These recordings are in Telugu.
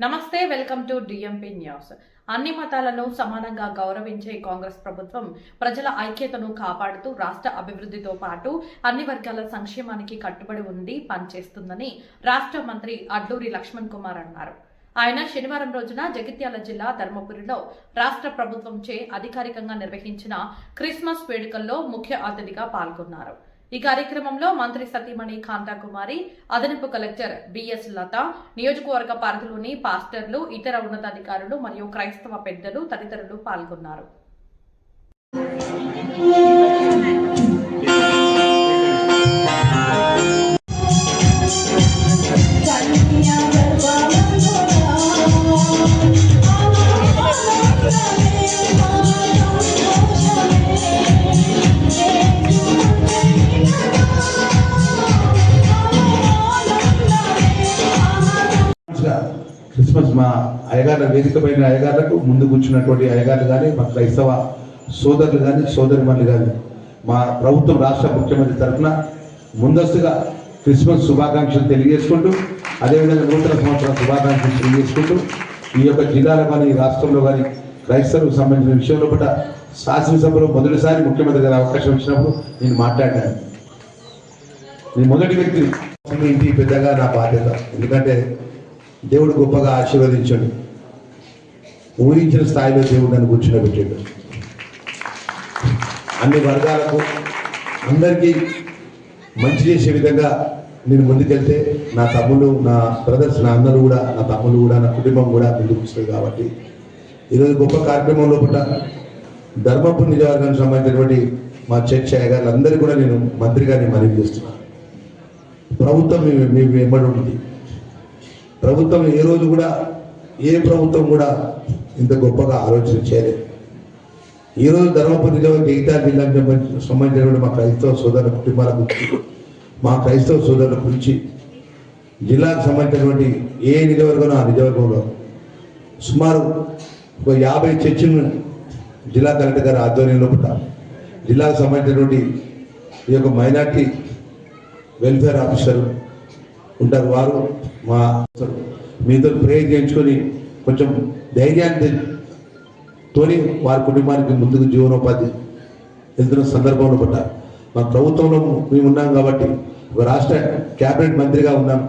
నమస్తే వెల్కమ్ టు డిఎంపీ న్యూస్ అన్ని మతాలను సమానంగా గౌరవించే కాంగ్రెస్ ప్రభుత్వం ప్రజల ఐక్యతను కాపాడుతూ రాష్ట్ర అభివృద్ధితో పాటు అన్ని వర్గాల సంక్షేమానికి కట్టుబడి ఉండి పనిచేస్తుందని రాష్ట్ర మంత్రి అడ్లూరి లక్ష్మణ్ కుమార్ అన్నారు. ఆయన శనివారం రోజున జగిత్యాల జిల్లా ధర్మపురిలో రాష్ట్ర ప్రభుత్వంచే అధికారికంగా నిర్వహించిన క్రిస్మస్ వేడుకల్లో ముఖ్య అతిథిగా పాల్గొన్నారు. ఈ కార్యక్రమంలో మంత్రి సతీమణి కాంతాకుమారి అదనపు కలెక్టర్ బిఎస్ లత నియోజకవర్గ పరిధిలోని పాస్టర్లు ఇతర ఉన్నతాధికారులు మరియు క్రైస్తవ పెద్దలు తదితరులు పాల్గొన్నారు. క్రిస్మస్ మా అయ్యగార్ల వేదిక పైన అయ్యగార్లకు ముందు కూర్చున్నటువంటి అయ్యగారు కానీ మా క్రైస్తవ సోదరులు కానీ సోదరిమణులు కానీ మా ప్రభుత్వం రాష్ట్ర ముఖ్యమంత్రి తరఫున ముందస్తుగా క్రిస్మస్ శుభాకాంక్షలు తెలియజేసుకుంటూ అదేవిధంగా నూతన సంవత్సరం శుభాకాంక్షలు తెలియజేసుకుంటూ ఈ యొక్క జిల్లాలో కానీ రాష్ట్రంలో కానీ క్రైస్తవులకు సంబంధించిన విషయంలో పట్ల శాసనసభలో మొదటిసారి ముఖ్యమంత్రి గారి అవకాశం ఇచ్చినప్పుడు నేను మాట్లాడాను. నేను మొదటి వ్యక్తి. ఇంటి పెద్దగా నా బాధ్యత. ఎందుకంటే దేవుడు గొప్పగా ఆశీర్వదించాడు. ఊహించిన స్థాయిలో దేవుడు నన్ను కూర్చుండబెట్టాడు అన్ని వర్గాలకు అందరికీ మంచి చేసే విధంగా నేను ముందుకెళ్తే నా తమ్ముడు నా బ్రదర్స్ నా అందరూ కూడా నా తమ్ముడు కూడా నా కుటుంబం కూడా ముందుకు వస్తుంది కాబట్టి ఈరోజు గొప్ప కార్యక్రమంలో లోపల ధర్మపు నియోజకవర్గానికి సంబంధించినటువంటి మా చర్చ అందరూ కూడా నేను మంత్రిగా నేను మనవి చేస్తున్నాను ప్రభుత్వం మీ మీ వెంబడి ఉంటుంది. ప్రభుత్వం ఏ రోజు కూడా ఏ ప్రభుత్వం కూడా ఇంత గొప్పగా ఆలోచన చేయలేదు. ఈ రోజు ధర్మపురి నియోజక గీతా జిల్లాకు సంబంధించిన- సంబంధించినటువంటి మా క్రైస్తవ సోదరుల కుటుంబాల గురించి మా క్రైస్తవ సోదరుల గురించి జిల్లాకు సంబంధించినటువంటి ఏ నిజవర్గం ఆ నిజవర్గంలో సుమారు ఒక యాభై చర్చిలను జిల్లా కలెక్టర్ గారి ఆధ్వర్యంలో పెట్టాలి జిల్లాకు సంబంధించినటువంటి ఈ యొక్క మైనార్టీ వెల్ఫేర్ ఆఫీసర్ ఉంటారు. వారు మా మీతో ప్రేయర్ చేయించుకొని కొంచెం ధైర్యాన్ని తోని వారి కుటుంబానికి ముందుకు జీవనోపాధి వెళ్తున్న సందర్భంలో పడ్డారు మా ప్రభుత్వంలో మేము ఉన్నాం కాబట్టి ఒక రాష్ట్ర క్యాబినెట్ మంత్రిగా ఉన్నాం.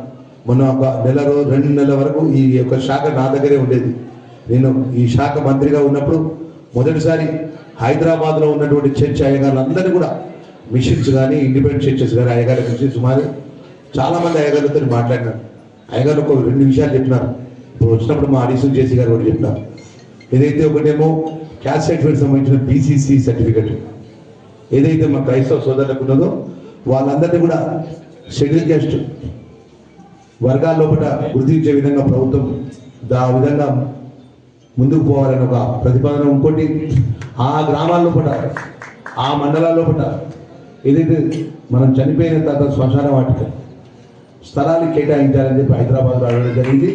మొన్న ఒక నెల రోజు రెండు నెలల వరకు ఈ యొక్క శాఖ నా దగ్గరే ఉండేది. నేను ఈ శాఖ మంత్రిగా ఉన్నప్పుడు మొదటిసారి హైదరాబాద్లో ఉన్నటువంటి చర్చ్ అయ్యగారులందరినీ కూడా మిషన్స్ కానీ ఇండిపెండెంట్ చర్చెస్ కానీ అయ్యగారి గురించి సుమారు చాలా మంది అయ్యగారితో మాట్లాడినారు. అయ్యగారు ఒక రెండు విషయాలు చెప్పినారు. ఇప్పుడు వచ్చినప్పుడు మా అడిషన్ జేసీ గారు కూడా చెప్పినారు. ఏదైతే ఒకటేమో క్యాస్ట్ సర్టిఫికేట్ సంబంధించిన బీసీసీ సర్టిఫికేట్. ఏదైతే మా క్రైస్తవ సోదరులకు ఉన్నదో వాళ్ళందరినీ కూడా షెడ్యూల్ క్యాస్ట్ వర్గాల లోపల గుర్తించే విధంగా ప్రభుత్వం దా విధంగా ముందుకు పోవాలని ఒక ప్రతిపాదన ఇంకోటి. ఆ గ్రామాల లోపల ఆ మండలాల లోపల ఏదైతే మనం చనిపోయిన తర్వాత శ్మశాన వాటిక స్థలాన్ని కేటాయించాలని చెప్పి హైదరాబాద్లో అడగడం జరిగింది.